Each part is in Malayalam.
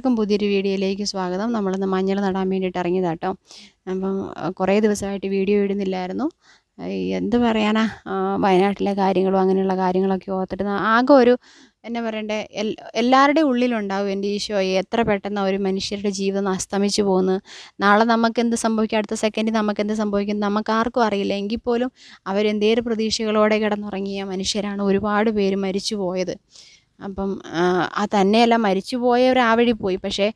എല്ലാവർക്കും പുതിയൊരു വീഡിയോയിലേക്ക് സ്വാഗതം. നമ്മളിന്ന് മഞ്ഞൾ നടാൻ വേണ്ടിയിട്ട് ഇറങ്ങിയതാട്ടോ. അപ്പം കുറേ ദിവസമായിട്ട് വീഡിയോ ഇടുന്നില്ലായിരുന്നു. എന്ത് പറയാനാ വയനാട്ടിലെ കാര്യങ്ങളും അങ്ങനെയുള്ള കാര്യങ്ങളൊക്കെ ഓർത്തിട്ട് ആകെ ഒരു എന്നാ പറയണ്ടേ എല്ലാവരുടെയും ഉള്ളിലുണ്ടാവും എന്റെ ഈശോയെ എത്ര പെട്ടെന്ന് ഒരു മനുഷ്യരുടെ ജീവിതം അസ്തമിച്ചു പോകുന്നു. നാളെ നമുക്ക് എന്ത് സംഭവിക്കും? അടുത്ത സെക്കൻഡിൽ നമുക്ക് എന്ത് സംഭവിക്കും? നമുക്ക് ആർക്കും അറിയില്ല. എങ്കിൽ പോലും അവരെന്തേലും പ്രതീക്ഷകളോടെ കിടന്നുറങ്ങിയ മനുഷ്യരാണ് ഒരുപാട് പേര് മരിച്ചു പോയത് അപ്പം ആ, തന്നെയല്ല മരിച്ചു പോയവർ ആ വഴി പോയി. പക്ഷേ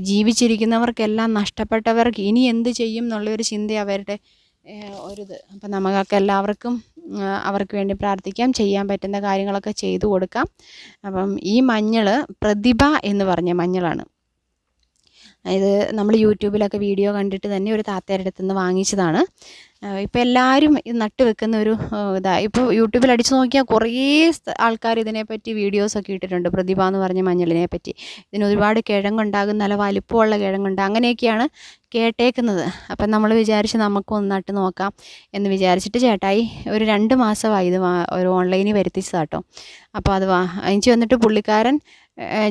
ജീവിച്ചിരിക്കുന്നവർക്കെല്ലാം നഷ്ടപ്പെട്ടവർക്ക് ഇനി എന്ത് ചെയ്യും എന്നുള്ളൊരു ചിന്ത അവരുടെ ഒരിത് അപ്പം നമുക്കൊക്കെ എല്ലാവർക്കും അവർക്ക് വേണ്ടി പ്രാർത്ഥിക്കാം ചെയ്യാൻ പറ്റുന്ന കാര്യങ്ങളൊക്കെ ചെയ്തു കൊടുക്കാം. അപ്പം ഈ മഞ്ഞൾ പ്രതിഭ എന്ന് പറഞ്ഞ മഞ്ഞളാണ്. ഇത് നമ്മൾ യൂട്യൂബിലൊക്കെ വീഡിയോ കണ്ടിട്ട് തന്നെ ഒരു താത്തയുടെ അടുത്ത് നിന്ന് വാങ്ങിച്ചതാണ് ഇപ്പോൾ എല്ലാവരും ഇത് നട്ട് വെക്കുന്ന ഒരു ഇതാണ് ഇപ്പോൾ യൂട്യൂബിൽ അടിച്ചു നോക്കിയാൽ കുറേ ആൾക്കാർ ഇതിനെപ്പറ്റി വീഡിയോസൊക്കെ ഇട്ടിട്ടുണ്ട്. പ്രതിഭ എന്ന് പറഞ്ഞ മഞ്ഞളിനെ പറ്റി. ഇതിന് ഒരുപാട് കിഴങ്ങുണ്ടാകും നല്ല വലിപ്പമുള്ള കിഴങ്ങുണ്ട്. അങ്ങനെയൊക്കെയാണ് കേട്ടേക്കുന്നത്. അപ്പം നമ്മൾ വിചാരിച്ച് നമുക്കൊന്ന് നട്ട് നോക്കാം എന്ന് വിചാരിച്ചിട്ട് ചേട്ടായി ഒരു രണ്ട് മാസമായി ഇത് ഒരു ഓൺലൈനിൽ വരുത്തിച്ചതാട്ടോ. അപ്പോൾ അത് വാ അയച്ചു വന്നിട്ട് പുള്ളിക്കാരൻ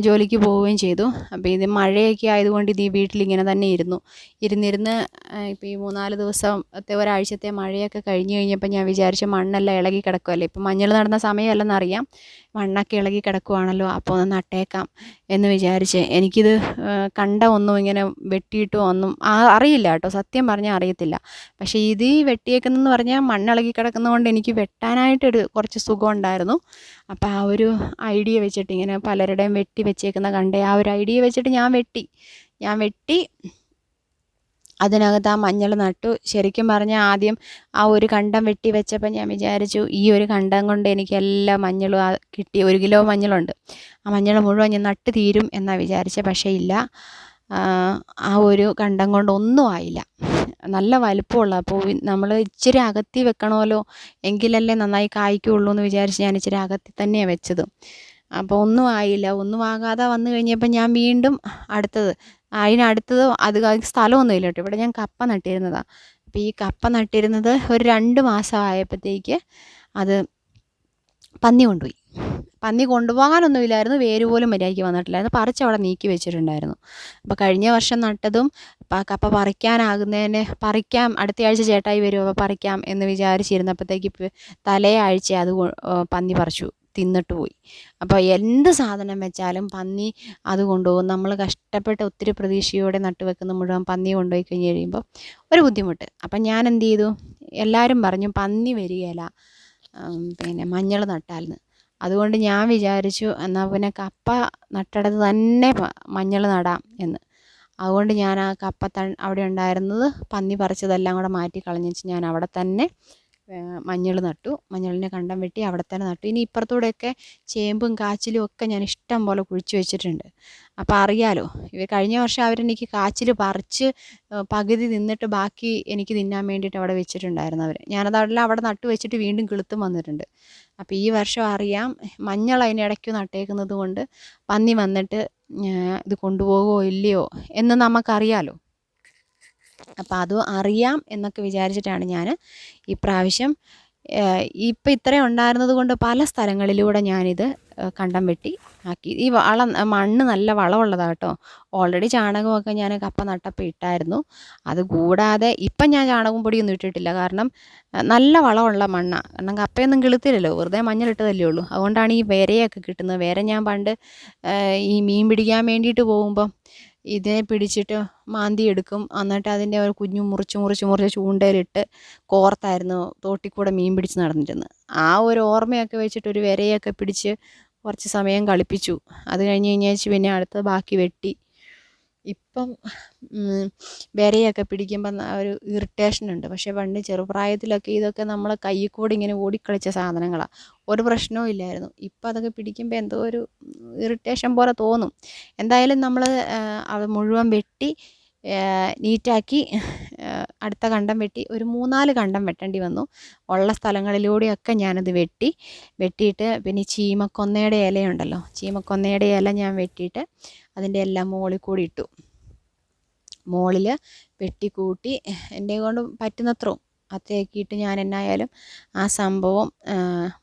ജോലിക്ക് പോവുകയും ചെയ്തു. അപ്പോൾ ഇത് മഴയൊക്കെ ആയതുകൊണ്ട് ഇത് ഈ വീട്ടിലിങ്ങനെ തന്നെ ഇരുന്നു. ഇരുന്നിരുന്ന് ഇപ്പോൾ ഈ മൂന്നാൽ ദിവസത്തെ ഒരാഴ്ചത്തെ മഴയൊക്കെ കഴിഞ്ഞ് കഴിഞ്ഞപ്പോൾ ഞാൻ വിചാരിച്ചു മണ്ണെല്ലാം ഇളകി കിടക്കുമല്ലേ ഇപ്പോൾ മഞ്ഞൾ നടന്ന സമയമല്ലെന്നറിയാം. മണ്ണൊക്കെ ഇളകി കിടക്കുവാണല്ലോ അപ്പോൾ ഒന്ന് നട്ടേക്കാം എന്ന് വിചാരിച്ച് എനിക്കിത് കണ്ട ഒന്നും ഇങ്ങനെ വെട്ടിയിട്ടോ ഒന്നും അറിയില്ല കേട്ടോ. സത്യം പറഞ്ഞാൽ അറിയത്തില്ല. പക്ഷേ ഇത് വെട്ടിയേക്കുന്നതെന്ന് പറഞ്ഞാൽ മണ്ണിളകി കിടക്കുന്നതുകൊണ്ട് എനിക്ക് വെട്ടാനായിട്ടൊരു കുറച്ച് സുഖമുണ്ടായിരുന്നു അപ്പോൾ ആ ഒരു ഐഡിയ വെച്ചിട്ട് ഇങ്ങനെ പലരുടെയും വെട്ടി വെച്ചേക്കുന്ന കണ്ടേ. ആ ഒരു ഐഡിയ വെച്ചിട്ട് ഞാൻ വെട്ടി. ഞാൻ വെട്ടി. അതിനകത്ത് ആ മഞ്ഞൾ നട്ടു. ശരിക്കും പറഞ്ഞാൽ ആദ്യം ആ ഒരു കണ്ടം വെട്ടി വെച്ചപ്പോൾ ഞാൻ വിചാരിച്ചു ഈ ഒരു കണ്ടം കൊണ്ട് എനിക്ക് എല്ലാ മഞ്ഞളും ആ കിട്ടി. ഒരു കിലോ മഞ്ഞളുണ്ട്. ആ മഞ്ഞൾ മുഴുവൻ ഞാൻ നട്ട് തീരും എന്നാണ് വിചാരിച്ചത് പക്ഷേ ഇല്ല. ആ, ഒരു കണ്ടം കൊണ്ട് ഒന്നും ആയില്ല. നല്ല വലിപ്പമുള്ള അപ്പോൾ നമ്മൾ ഇച്ചിരി അകത്തി വെക്കണമല്ലോ. എങ്കിലല്ലേ നന്നായി കായ്ക്കുള്ളൂ എന്ന് വിചാരിച്ച് ഞാൻ ഇച്ചിരി അകത്തി തന്നെയാണ് വെച്ചത്. അപ്പോൾ ഒന്നും ആയില്ല. ഒന്നും ആകാതെ വന്നു കഴിഞ്ഞപ്പോൾ ഞാൻ വീണ്ടും അടുത്തത് അതിനടുത്തത് അത് സ്ഥലമൊന്നുമില്ല കേട്ടോ. ഇവിടെ ഞാൻ കപ്പ നട്ടിരുന്നതാണ് അപ്പോൾ ഈ കപ്പ നട്ടിരുന്നത് ഒരു രണ്ട് മാസം ആയപ്പോഴത്തേക്ക് അത് പന്നി കൊണ്ടുപോയി. പന്നി കൊണ്ടുപോകാനൊന്നുമില്ലായിരുന്നു. വേര് പോലും മര്യാദയ്ക്ക് വന്നിട്ടില്ലായിരുന്നു. പറിച്ച് അവിടെ നീക്കി വെച്ചിട്ടുണ്ടായിരുന്നു. അപ്പോൾ കഴിഞ്ഞ വർഷം നട്ടതും കപ്പ പറിക്കാനാകുന്നതിന് പറിക്കാം അടുത്ത ആഴ്ച ചേട്ടായി വരും അപ്പോൾ പറിക്കാം എന്ന് വിചാരിച്ചിരുന്നപ്പോഴത്തേക്ക് തലേ ആഴ്ച അത് പന്നി പറിച്ചു. തിന്നിട്ട് പോയി. അപ്പോൾ എന്ത് സാധനം വെച്ചാലും പന്നി അത് കൊണ്ടുപോകും. നമ്മൾ കഷ്ടപ്പെട്ട് ഒത്തിരി പ്രതീക്ഷയോടെ നട്ട് വെക്കുന്ന മുഴുവൻ പന്നി കൊണ്ടുപോയി കഴിഞ്ഞ് കഴിയുമ്പോൾ ഒരു ബുദ്ധിമുട്ട്. അപ്പം ഞാൻ എന്ത് ചെയ്തു? എല്ലാവരും പറഞ്ഞു പന്നി വരികയില്ല. പിന്നെ മഞ്ഞൾ നട്ടാൽന്ന്. അതുകൊണ്ട് ഞാൻ വിചാരിച്ചു എന്നാൽ പിന്നെ കപ്പ നട്ടിടത്ത് തന്നെ മഞ്ഞൾ നടാം എന്ന്. അതുകൊണ്ട് ഞാൻ ആ കപ്പ അവിടെ ഉണ്ടായിരുന്നത് പന്നി പറിച്ചതെല്ലാം കൂടെ മാറ്റി കളഞ്ഞിച്ച് ഞാൻ അവിടെ തന്നെ മഞ്ഞൾ നട്ടു. മഞ്ഞളിനെ കണ്ടം വെട്ടി അവിടെ തന്നെ നട്ടു. ഇനി ഇപ്പുറത്തൂടെയൊക്കെ ചേമ്പും കാച്ചിലും ഒക്കെ ഞാൻ ഇഷ്ടം പോലെ കുഴിച്ച് വെച്ചിട്ടുണ്ട്. അപ്പോൾ അറിയാലോ ഇവ കഴിഞ്ഞ വർഷം അവരെനിക്ക് കാച്ചിൽ പറിച്ച് പകുതി നിന്നിട്ട് ബാക്കി എനിക്ക് തിന്നാൻ വേണ്ടിയിട്ട് അവിടെ വെച്ചിട്ടുണ്ടായിരുന്നു അവർ ഞാനതെല്ലാം അവിടെ നട്ടു വെച്ചിട്ട് വീണ്ടും കിളുത്തും വന്നിട്ടുണ്ട്. അപ്പോൾ ഈ വർഷം അറിയാം മഞ്ഞൾ അതിനിടയ്ക്ക് നട്ടേക്കുന്നത് കൊണ്ട് പന്നി വന്നിട്ട് ഇത് കൊണ്ടുപോകുമോ ഇല്ലയോ എന്ന് നമുക്കറിയാലോ. അപ്പോൾ അത് അറിയാം എന്നൊക്കെ വിചാരിച്ചിട്ടാണ് ഞാൻ ഇപ്രാവശ്യം ഇപ്പം ഇത്രയും ഉണ്ടായിരുന്നത് കൊണ്ട് പല സ്ഥലങ്ങളിലൂടെ ഞാനിത് കണ്ടം വെട്ടി ആക്കി. ഈ വളം മണ്ണ് നല്ല വളമുള്ളതാണ് കേട്ടോ ഓൾറെഡി ചാണകമൊക്കെ ഞാൻ കപ്പ നട്ടപ്പോൾ ഇട്ടായിരുന്നു. അത് കൂടാതെ ഇപ്പം ഞാൻ ചാണകം പൊടിയൊന്നും ഇട്ടിട്ടില്ല. കാരണം നല്ല വളമുള്ള മണ്ണാണ് കാരണം കപ്പയൊന്നും കിളുത്തില്ലല്ലോ. വെറുതെ മഞ്ഞളിട്ടതല്ലേ ഉള്ളൂ. അതുകൊണ്ടാണ് ഈ വേരയൊക്കെ കിട്ടുന്നത്. വേറെ ഞാൻ പണ്ട് ഈ മീൻ പിടിക്കാൻ വേണ്ടിയിട്ട് പോകുമ്പം ഇതിനെ പിടിച്ചിട്ട് മാന്തി എടുക്കും. എന്നിട്ട് അതിന്റെ ഒരു കുഞ്ഞു മുറിച്ച് മുറിച്ച് മുറിച്ച് ചൂണ്ടയിലിട്ട് കോർത്തായിരുന്നു തോട്ടിൽ കൂടെ മീൻ പിടിച്ച് നടന്നിരുന്നത്. ആ ഒരു ഓർമ്മയൊക്കെ വെച്ചിട്ട് ഒരു വിരയൊക്കെ പിടിച്ച് കുറച്ച് സമയം കളിപ്പിച്ചു. അത് കഴിഞ്ഞ് കഴിഞ്ഞേച്ച് പിന്നെ അടുത്ത ബാക്കി വെട്ടി. ഇപ്പം വിരയൊക്കെ പിടിക്കുമ്പം ഒരു ഇറിറ്റേഷൻ ഉണ്ട്. പക്ഷേ പണ്ട് ചെറുപ്രായത്തിലൊക്കെ ഇതൊക്കെ നമ്മൾ കയ്യിൽ കൂടി ഇങ്ങനെ ഓടിക്കളിച്ച സാധനങ്ങളാണ് ഒരു പ്രശ്നവും ഇല്ലായിരുന്നു. ഇപ്പം അതൊക്കെ പിടിക്കുമ്പോൾ എന്തോ ഒരു ഇറിറ്റേഷൻ പോലെ തോന്നും. എന്തായാലും നമ്മൾ അത് മുഴുവൻ വെട്ടി നീറ്റാക്കി അടുത്ത കണ്ടം വെട്ടി ഒരു മൂന്നാൽ കണ്ടം വെട്ടേണ്ടി വന്നു. ഉള്ള സ്ഥലങ്ങളിലൂടെയൊക്കെ ഞാനത് വെട്ടി. വെട്ടിയിട്ട് പിന്നെ ചീമക്കൊന്നയുടെ ഇലയുണ്ടല്ലോ. ചീമക്കൊന്നയുടെ ഇല ഞാൻ വെട്ടിയിട്ട് അതിന്റെ എല്ലാം മുകളിൽ കൂടി ഇട്ടു. മുകളിൽ വെട്ടിക്കൂട്ടി എന്റെ കൊണ്ട് പറ്റുന്നത്രയും അത്രയാക്കിയിട്ട് ഞാൻ എന്നായാലും ആ സംഭവം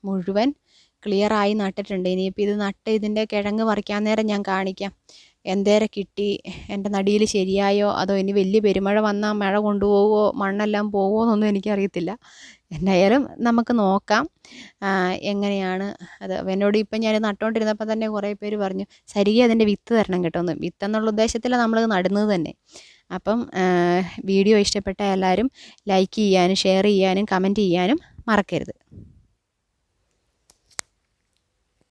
മുഴുവൻ ക്ലിയറായി നട്ടിട്ടുണ്ട്. ഇനിയിപ്പോൾ ഇത് നട്ട് ഇതിന്റെ കിഴങ്ങ് പറിക്കാൻ നേരം ഞാൻ കാണിക്കാം. എന്തേരെ കിട്ടി? എന്റെ നടിയിൽ ശരിയായോ? അതോ ഇനി വലിയ പെരുമഴ വന്നാൽ മഴ കൊണ്ടുപോകുമോ മണ്ണെല്ലാം പോകുമോ എന്നൊന്നും എനിക്കറിയത്തില്ല. എന്തായാലും നമുക്ക് നോക്കാം. എങ്ങനെയാണ് അത്? എന്നോട് ഇപ്പം ഞാൻ നട്ടുകൊണ്ടിരുന്നപ്പോൾ തന്നെ കുറേ പേര് പറഞ്ഞു ശരിക്കും അതിന്റെ വിത്ത് തരണം കേട്ടോ ഒന്ന് വിത്ത് എന്നുള്ള ഉദ്ദേശത്തിലാണ് നമ്മളത് നടുന്നത് തന്നെ. അപ്പം വീഡിയോ ഇഷ്ടപ്പെട്ട എല്ലാവരും ലൈക്ക് ചെയ്യാനും ഷെയർ ചെയ്യാനും കമന്റ് ചെയ്യാനും മറക്കരുത്.